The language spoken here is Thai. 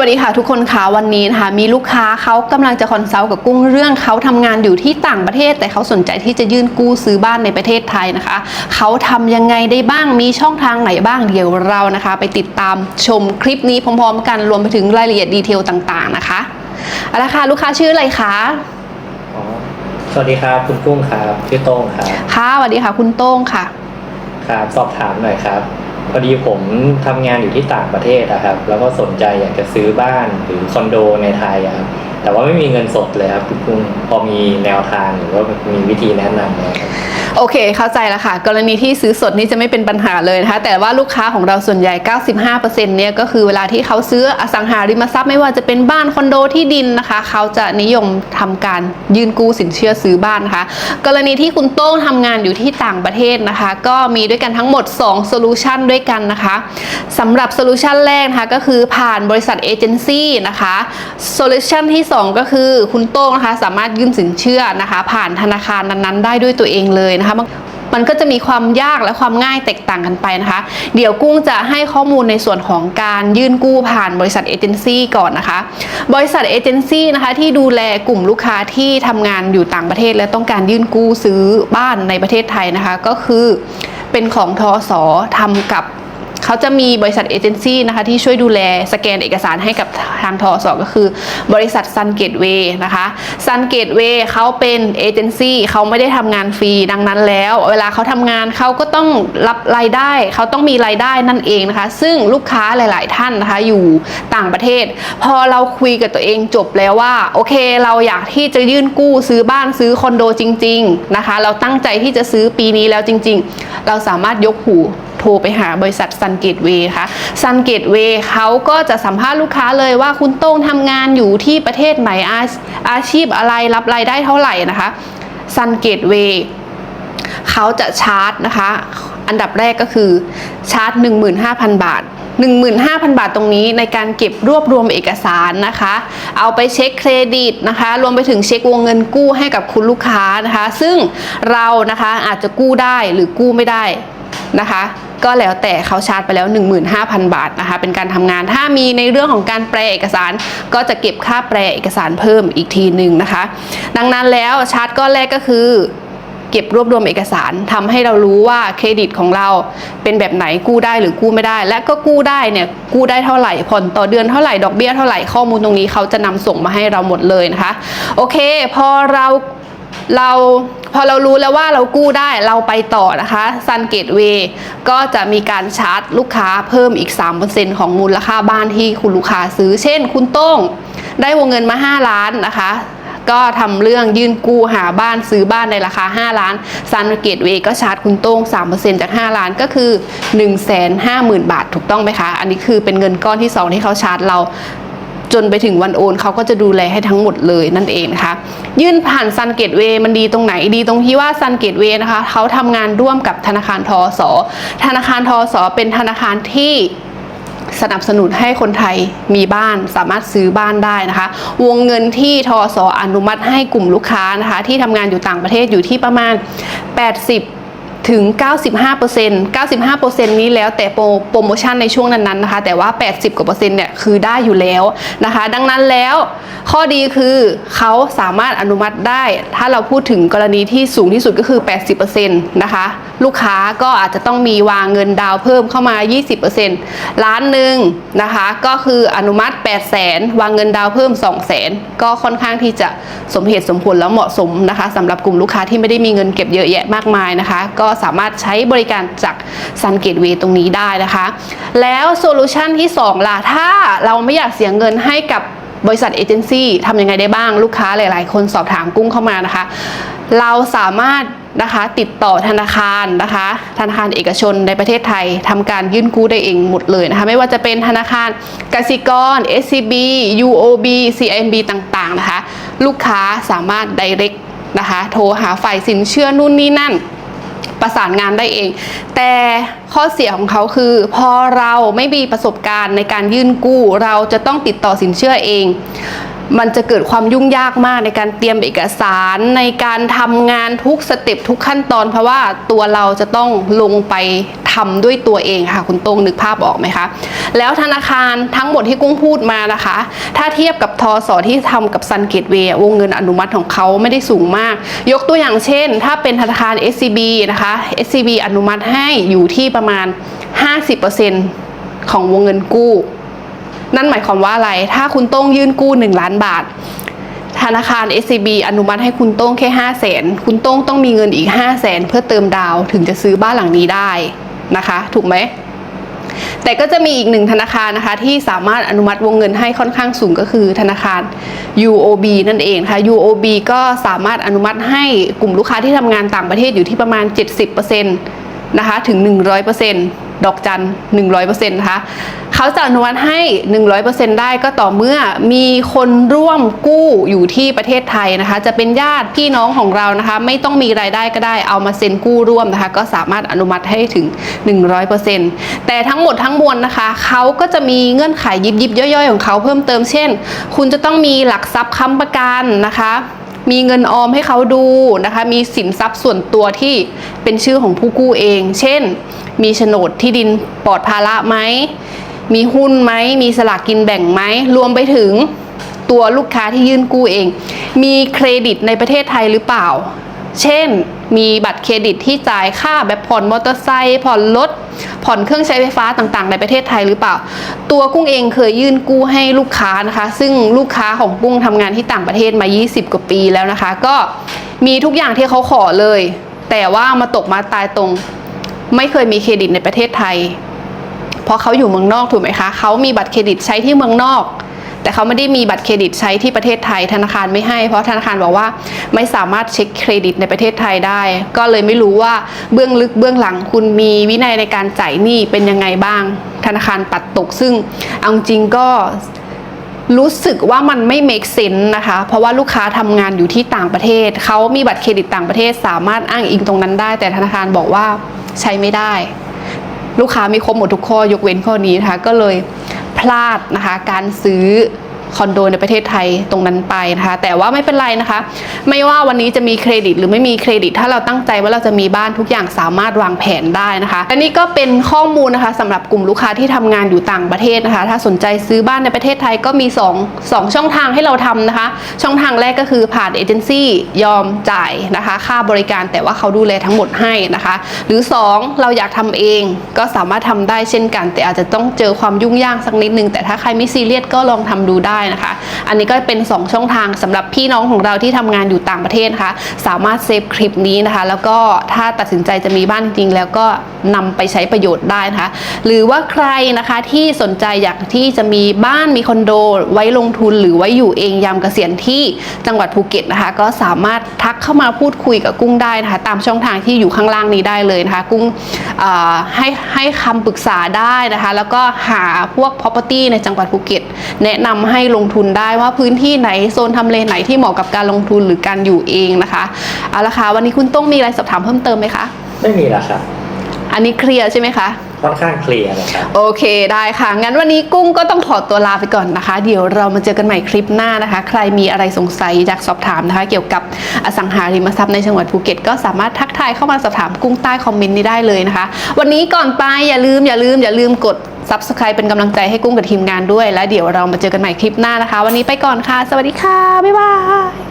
วัสดีค่ะทุกคนค่ะวันนี้นะคะมีลูกค้าเขากำลังจะคอนซัลท์กับกุ้งเรื่องเขาทำงานอยู่ที่ต่างประเทศ แต่เขาสนใจที่จะยื่นกู้ซื้อบ้านในประเทศไทยนะคะเขาทำยังไงได้บ้างมีช่องทางไหนบ้างเดี๋ยวเรานะคะ ไปติดตามชมคลิปนี้พร้อมๆ กันรวมไปถึงรายละเอียดดีเทลต่างๆนะคะเอาละค่ะลูกค้าชื่ออะไรคะอ๋อสวัสดีครับคุณกุ้งครับชื่อโต้งครับค่ะสวัสดีค่ะคุณโต้งค่ะครับสอบถามหน่อยครับ พอดีผมทำงานอยู่ที่ต่างประเทศนะครับ แล้วก็สนใจอยากจะซื้อบ้านหรือคอนโดในไทยครับ แต่ว่าไม่มีเงินสดเลยครับคุณพอมีแนวทางหรือว่ามีวิธีแนะนำไหมครับโอเค เข้าใจแล้วค่ะ กรณีที่ซื้อสดนี่จะไม่เป็นปัญหาเลยนะคะ แต่ว่าลูกค้าของเราส่วนใหญ่ 95%เนี่ยก็คือเวลาที่เขาซื้ออสังหาริมทรัพย์ไม่ว่าจะเป็นบ้านคอนโดที่ดินนะคะ เขาจะนิยมทำการยื่นกู้สินเชื่อซื้อบ้านนะคะ กรณีที่คุณโต้งทำงานอยู่ที่ต่างประเทศนะคะ ก็มีด้วยกันทั้งหมด2โซลูชันด้วยกันนะคะสำหรับโซลูชันแรกนะคะก็คือผ่านบริษัทเอเจนซี่นะคะโซลูชันที่2ก็คือคุณโต้งนะคะสามารถยื่นสินเชื่อนะคะ ผ่านธนาคารนั้นๆ ได้ด้วยตัวเองเลยนะคะมันก็จะมีความยากและความง่ายแตกต่างกันไปนะคะ เดี๋ยวกุ้งจะให้ข้อมูลในส่วนของการยื่นกู้ผ่านบริษัทเอเจนซี่ก่อนนะคะ บริษัทเอเจนซี่นะคะที่ดูแลกลุ่มลูกค้าที่ทำงานอยู่ต่างประเทศ และต้องการยื่นกู้ซื้อบ้านในประเทศไทยนะคะ ก็คือเป็นของทอสอทำกับ เขาจะมีบริษัทเอเจนซี่นะคะที่ช่วยดูแลสแกนเอกสารให้กับทางทอสอก็คือบริษัท Sun Gateway นะคะ Sun Gateway เขาเป็นเอเจนซี่เขาไม่ได้ทำงานฟรีดังนั้นแล้ว เวลาเขาทำงานเขาก็ต้องรับรายได้ เขาต้องมีรายได้นั่นเองนะคะ ซึ่งลูกค้าหลาย ๆ ท่านนะคะอยู่ต่างประเทศ พอเราคุยกับตัวเองจบแล้วว่าโอเคเราอยากที่จะยื่นกู้ซื้อบ้านซื้อคอนโดจริง ๆ นะคะ เราตั้งใจที่จะซื้อปีนี้แล้วจริง ๆ เราสามารถยกหู โทรไปหาบริษัท Sun Gateway ค่ะ Sun Gateway เขาก็จะสัมภาษณ์ลูกค้าเลยว่าคุณโต้งทำงานอยู่ที่ประเทศไหนอาอาชีพอะไรรับรายได้เท่าไหร่นะคะ Sun Gateway เขาจะชาร์จนะคะ อันดับแรกก็คือชาร์จ 15,000 บาท 15,000 บาทตรงนี้ในการเก็บรวบรวมเอกสารนะคะ เอาไปเช็คเครดิตนะคะ รวมไปถึงเช็ควงเงินกู้ให้กับคุณลูกค้านะคะ ซึ่งเรานะคะอาจจะกู้ได้หรือกู้ไม่ได้นะคะ ก็แล้วแต่เขาชาร์จไปแล้ว 15,000 บาทนะคะ เป็นการทำงานถ้ามีในเรื่องของการแปลเอกสาร ก็จะเก็บค่าแปลเอกสารเพิ่มอีกทีหนึ่งนะคะ ดังนั้นแล้วชาร์จก้อนแรกก็คือเก็บรวบรวมเอกสารทำให้เรารู้ว่าเครดิตของเราเป็นแบบไหนกู้ได้หรือกู้ไม่ได้ และก็กู้ได้เนี่ยกู้ได้เท่าไหร่ผ่อนต่อเดือนเท่าไหร่ดอกเบี้ยเท่าไหร่ข้อมูลตรงนี้เขาจะนำส่งมาให้เราหมดเลยนะคะ โอเค พอเรา เราพอเรารู้แล้วว่าเรากู้ได้เราไปต่อนะคะ Sun Gateway ก็จะมีการชาร์จลูกค้าเพิ่มอีก 3%ของมูลค่าบ้านที่คุณลูกค้าซื้อ เช่น คุณโต้งได้วงเงินมา 5 ล้านนะคะ ก็ทำเรื่องยื่นกู้หาบ้านซื้อบ้านในราคา 5 ล้าน Sun Gateway ก็ชาร์จคุณโต้ง 3%จาก 5 ล้านก็คือ 150,000 บาทถูกต้องไหมคะ อันนี้คือเป็นเงินก้อนที่ 2 ที่เขาชาร์จเรา จนไปถึงวันโอนเขาก็จะดูแลให้ทั้งหมดเลยนั่นเองนะคะยื่นผ่านซันเกตเวมันดีตรงไหนดีตรงที่ว่าซันเกตเวนะคะเขาทำงานร่วมกับธนาคารทอสอธนาคารทอสอเป็นธนาคารที่สนับสนุนให้คนไทยมีบ้านสามารถซื้อบ้านได้นะคะ วงเงินที่ทอสออนุมัติให้กลุ่มลูกค้านะคะ ที่ทำงานอยู่ต่างประเทศอยู่ที่ประมาณ 80 ถึง 95% 95%นี้แล้วแต่โปรโมชั่นในช่วงนั้นๆนะคะ แต่ว่า 80 กว่าเปอร์เซ็นต์เนี่ยคือได้อยู่แล้วนะคะ ดังนั้นแล้วข้อดีคือเขาสามารถอนุมัติได้ ถ้าเราพูดถึงกรณีที่สูงที่สุดก็คือ 80%นะคะ ลูกค้าก็อาจจะต้องมีวางเงินดาวเพิ่มเข้ามา 20%ล้านหนึ่งนะคะ ก็คืออนุมัติ 8 0 0แสนวางเงินดาวเพิ่ม 2 0 0แสนก็ค่อนข้างที่จะสมเหตุสมผลแล้วเหมาะสมนะคะสำหรับกลุ่มลูกค้าที่ไม่ได้มีเงินเก็บเยอะแยะมากมายนะคะ ก็สามารถใช้บริการจาก Sun Gateway ตรงนี้ได้นะคะ แล้วโซลูชันที่ 2 ล่ะ ถ้าเราไม่อยากเสียเงินให้กับบริษัทเอเจนซี่ทำยังไงได้บ้างลูกค้าหลาย ๆ คนสอบถามกุ้งเข้ามานะคะ เราสามารถนะคะติดต่อธนาคารนะคะ ธนาคารเอกชนในประเทศไทยทำการยื่นกู้ได้เองหมดเลยนะคะ ไม่ว่าจะเป็นธนาคารกสิกร SCB UOB CIMB ต่าง ๆ นะคะ ลูกค้าสามารถ direct นะคะ โทรหาฝ่ายสินเชื่อนู่นนี่นั่น ประสานงานได้เอง แต่ข้อเสียของเขาคือ พอเราไม่มีประสบการณ์ในการยื่นกู้ เราจะต้องติดต่อสินเชื่อเอง มันจะเกิดความยุ่งยากมากในการเตรียมเอกสารในการทำงานทุกสเต็ปทุกขั้นตอน เพราะว่าตัวเราจะต้องลงไปทำด้วยตัวเองค่ะ คุณโต้งนึกภาพออกไหมคะ แล้วธนาคารทั้งหมดที่กุ้งพูดมานะคะ ถ้าเทียบกับทอสอที่ทำกับซันเกตเวย์วงเงินอนุมัติของเขาไม่ได้สูงมาก ยกตัวอย่างเช่น ถ้าเป็นธนาคาร SCB นะคะ SCB อนุมัติให้อยู่ที่ประมาณ 50%ของวงเงินกู้ นั่นหมายความว่าอะไร ถ้าคุณโต้งยื่นกู้ 1 ล้านบาท ธนาคาร SCB อนุมัติให้คุณโต้งแค่ 5 0 0แสนคุณโต้งต้องมีเงินอีก 5 0 0แสนเพื่อเติมดาวถึงจะซื้อบ้านหลังนี้ได้นะคะ ถูกไหมแต่ก็จะมีอีกหนึ่งธนาคารนะคะ ที่สามารถอนุมัติวงเงินให้ค่อนข้างสูงก็คือธนาคาร UOB นั่นเองค่ะ UOB ก็สามารถอนุมัติให้กลุ่มลูกค้าที่ทำงานต่างประเทศอยู่ที่ประมาณ 70%นะคะถึง 100% ดอกจัน 100%นะคะเขาจะอนุมัติให้ 100%ได้ก็ต่อเมื่อมีคนร่วมกู้อยู่ที่ประเทศไทยนะคะ จะเป็นญาติพี่น้องของเรานะคะ ไม่ต้องมีรายได้ก็ได้เอามาเซ็นกู้ร่วมนะคะ ก็สามารถอนุมัติให้ถึง 100%แต่ทั้งหมดทั้งมวลนะคะเขาก็จะมีเงื่อนไขยิบยิบย่อยๆ ของเขาเพิ่มเติมเช่น คุณจะต้องมีหลักทรัพย์ค้ำประกันนะคะ มีเงินออมให้เขาดูนะคะ มีสินทรัพย์ส่วนตัวที่เป็นชื่อของผู้กู้เอง เช่น มีโฉนดที่ดินปลอดภาระไหม มีหุ้นไหม มีสลากกินแบ่งไหม รวมไปถึงตัวลูกค้าที่ยื่นกู้เอง มีเครดิตในประเทศไทยหรือเปล่า เช่น มีบัตรเครดิตที่จ่ายค่าแบบผ่อนมอเตอร์ไซค์ผ่อนรถผ่อนเครื่องใช้ไฟฟ้าต่างๆ ในประเทศไทยหรือเปล่า ตัวกุ้งเองเคยยื่นกู้ให้ลูกค้านะคะ ซึ่งลูกค้าของกุ้งทำงานที่ต่างประเทศมา 20 กว่าปีแล้วนะคะ ก็มีทุกอย่างที่เขาขอเลย แต่ว่ามาตกมาตายตรง ไม่เคยมีเครดิตในประเทศไทย เพราะเขาอยู่เมืองนอกถูกไหมคะเขามีบัตรเครดิตใช้ที่เมืองนอก แต่เขาไม่ได้มีบัตรเครดิตใช้ที่ประเทศไทยธนาคารไม่ให้ เพราะธนาคารบอกว่าไม่สามารถเช็คเครดิตในประเทศไทยได้ ก็เลยไม่รู้ว่าเบื้องลึกเบื้องหลังคุณมีวินัยในการจ่ายหนี้เป็นยังไงบ้าง ธนาคารปัดตก ซึ่งเอาจริงก็รู้สึกว่ามันไม่ make sense นะคะ เพราะว่าลูกค้าทำงานอยู่ที่ต่างประเทศ เขามีบัตรเครดิตต่างประเทศ สามารถอ้างอิงตรงนั้นได้ แต่ธนาคารบอกว่าใช้ไม่ได้ ลูกค้ามีครบหมดทุกข้อยกเว้นข้อนี้นะคะ ก็เลย พลาดนะคะ การซื้อ คอนโดในประเทศไทยตรงนั้นไปนะคะ แต่ว่าไม่เป็นไรนะคะ ไม่ว่าวันนี้จะมีเครดิตหรือไม่มีเครดิต ถ้าเราตั้งใจว่าเราจะมีบ้านทุกอย่างสามารถวางแผนได้นะคะและนี่ก็เป็นข้อมูลนะคะสำหรับกลุ่มลูกค้าที่ทำงานอยู่ต่างประเทศนะคะ ถ้าสนใจซื้อบ้านในประเทศไทยก็มี2 2ช่องทางให้เราทำนะคะ ช่องทางแรกก็คือผ่านเอเจนซี่ยอมจ่ายนะคะ ค่าบริการแต่ว่าเขาดูแลทั้งหมดให้นะคะ หรือ 2 เราอยากทำเองก็สามารถทำได้เช่นกัน แต่อาจจะต้องเจอความยุ่งยากสักนิดนึงแต่ถ้าใครไม่ซีเรียสก็ลองทำดูได้นะคะ อันนี้ก็เป็น 2 ช่องทางสำหรับพี่น้องของเราที่ทำงานอยู่ต่างประเทศนะคะสามารถเซฟคลิปนี้นะคะ แล้วก็ถ้าตัดสินใจจะมีบ้านจริงๆ แล้วก็นำไปใช้ประโยชน์ได้นะคะ หรือว่าใครนะคะที่สนใจอยากที่จะมีบ้านมีคอนโด ไว้ลงทุนหรือไว้อยู่เองยามเกษียณที่จังหวัดภูเก็ตนะคะ ก็สามารถทักเข้ามาพูดคุยกับกุ้งได้นะคะ ตามช่องทางที่อยู่ข้างล่างนี้ได้เลยนะคะ กุ้งให้ให้คำปรึกษาได้นะคะ แล้วก็หาพวก property ในจังหวัดภูเก็ต แนะนำให้ลงทุนได้ว่าพื้นที่ไหนโซนทำเลไหนที่เหมาะกับการลงทุนหรือการอยู่เองนะคะเอาละค่ะวันนี้คุณต้องมีอะไรสอบถามเพิ่มเติมไหมคะ ไม่มีแล้วครับ อันนี้เคลียร์ใช่ไหมคะ ค่อนข้างเคลียร์เลยครับ โอเคได้ค่ะ งั้นวันนี้กุ้งก็ต้องขอตัวลาไปก่อนนะคะ เดี๋ยวเรามาเจอกันใหม่คลิปหน้านะคะ ใครมีอะไรสงสัยอยากสอบถามนะคะ เกี่ยวกับอสังหาริมทรัพย์ในจังหวัดภูเก็ตก็สามารถทักทายเข้ามาสอบถามกุ้งใต้คอมเมนต์นี้ได้เลยนะคะ วันนี้ก่อนไปอย่าลืมอย่าลืมอย่าลืมกด subscribe เป็นกำลังใจให้กุ้งกับทีมงานด้วย แล้วเดี๋ยวเรามาเจอกันใหม่คลิปหน้านะคะ วันนี้ไปก่อนค่ะ สวัสดีค่ะบ๊ายบาย